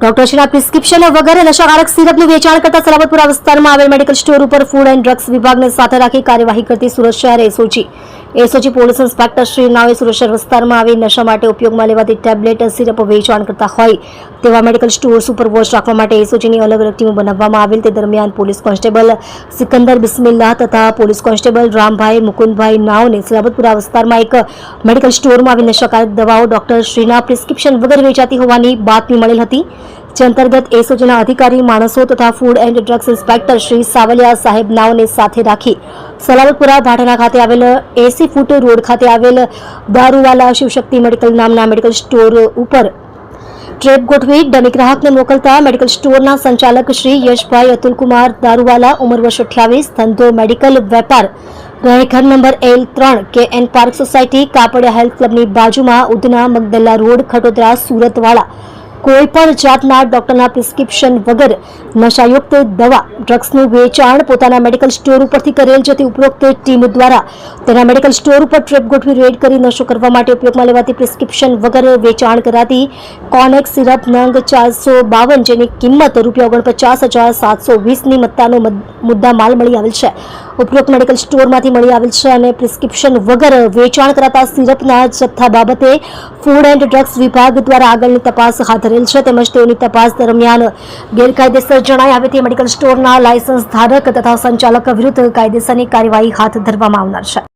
ડોક્ટરશ્રીના prescription વગર નશાકારક સિરપનું વેચાણ કરતા સલાબતપુરા વિસ્તારમાં આવેલ મેડિકલ સ્ટોર ઉપર ફૂડ એન્ડ ડ્રગ્સ વિભાગને સાથે રાખી કાર્યવાહી કરતી સુરત શહેર SOG SOG police inspector Shri નાવે Surat શહેર વિસ્તારમાં આવી નશા માટે ઉપયોગમાં લેવાતી ટેબ્લેટ સિરપ વેચાણ કરતા હોય તેવા મેડિકલ સ્ટોર્સ ઉપર વોચ રાખવા માટે એસઓજીની અલગ અલગ ટીમો બનાવવામાં આવેલ. તે દરમિયાન પોલીસ કોન્સ્ટેબલ સિકંદર બિસ્મિલ્લાહ તથા પોલીસ કોન્સ્ટેબલ રામભાઈ મુકુંદભાઈ નાવને સલાબતપુરા વિસ્તારમાં એક મેડિકલ સ્ટોરમાં આવી નશાકારક દવાઓ ડોક્ટર શ્રીના પ્રિસ્ક્રિપ્શન વગર વેચાતી હોવાની બાતમી મળેલ હતી. જે અંતર્ગત એસઓજીના અધિકારી માણસો તથા food and drugs inspector Shri Savaliya સાહેબ નાવને સાથે રાખી સલાબતપુરા ભાટાના ખાતે આવેલ એસી ફૂટ રોડ ખાતે આવેલ દારૂવાલા શિવશક્તિ મેડિકલ નામના મેડિકલ સ્ટોર ઉપર ટ્રેપ ગોઠવી ડમી ગ્રાહકને મોકલતા મેડિકલ સ્ટોરના સંચાલક શ્રી યશભાઈ અતુલકુમાર દારૂવાલા ઉંમર વર્ષ અઠ્યાવીસ ધંધો મેડિકલ વેપાર રહે ઘર નંબર એલ ત્રણ K N park society Kapadia health ક્લબની બાજુમાં ઉધના મગદલ્લા રોડ ખટોદરા સુરતવાળા કોઈ પણ જાતના ડોક્ટરના પ્રિસ્ક્રિપ્શન વગર નશાયુક્ત દવા ડ્રગ્સનું વેચાણ પોતાના મેડિકલ સ્ટોર ઉપરથી કરેલ જતી ઉપરોક્ત ટીમ દ્વારા તેના મેડિકલ સ્ટોર ઉપર ટ્રેપ ગોઠવી રેડ કરી, નશો કરવા માટે ઉપયોગમાં લેવાતી પ્રિસ્ક્રિપ્શન વગર વેચાણ કરાતી કોનેક્સ સિરપ નંગ ચારસો બાવન, જેની કિંમત રૂપિયા ઓગણપચાસ હજાર સાતસો વીસની મત્તાનો મદ- મુદ્દા માલ મળી આવેલ છે. ઉપરોક્ત મેડિકલ સ્ટોરમાંથી મળી આવેલ છે અને પ્રિસ્ક્રિપ્શન વગર વેચાણ કરાતા સિરપના જથ્થા બાબતે ફૂડ એન્ડ ડ્રગ્સ વિભાગ દ્વારા આગળની તપાસ હાથ ધરેલ છે. તેમજ તેઓની તપાસ દરમિયાન ગેરકાયદેસર જણાય આવે તે મેડિકલ સ્ટોરના લાયસન્સ ધારક તથા સંચાલક વિરુદ્ધ કાયદેસરની કાર્યવાહી હાથ ધરવામાં આવનાર છે.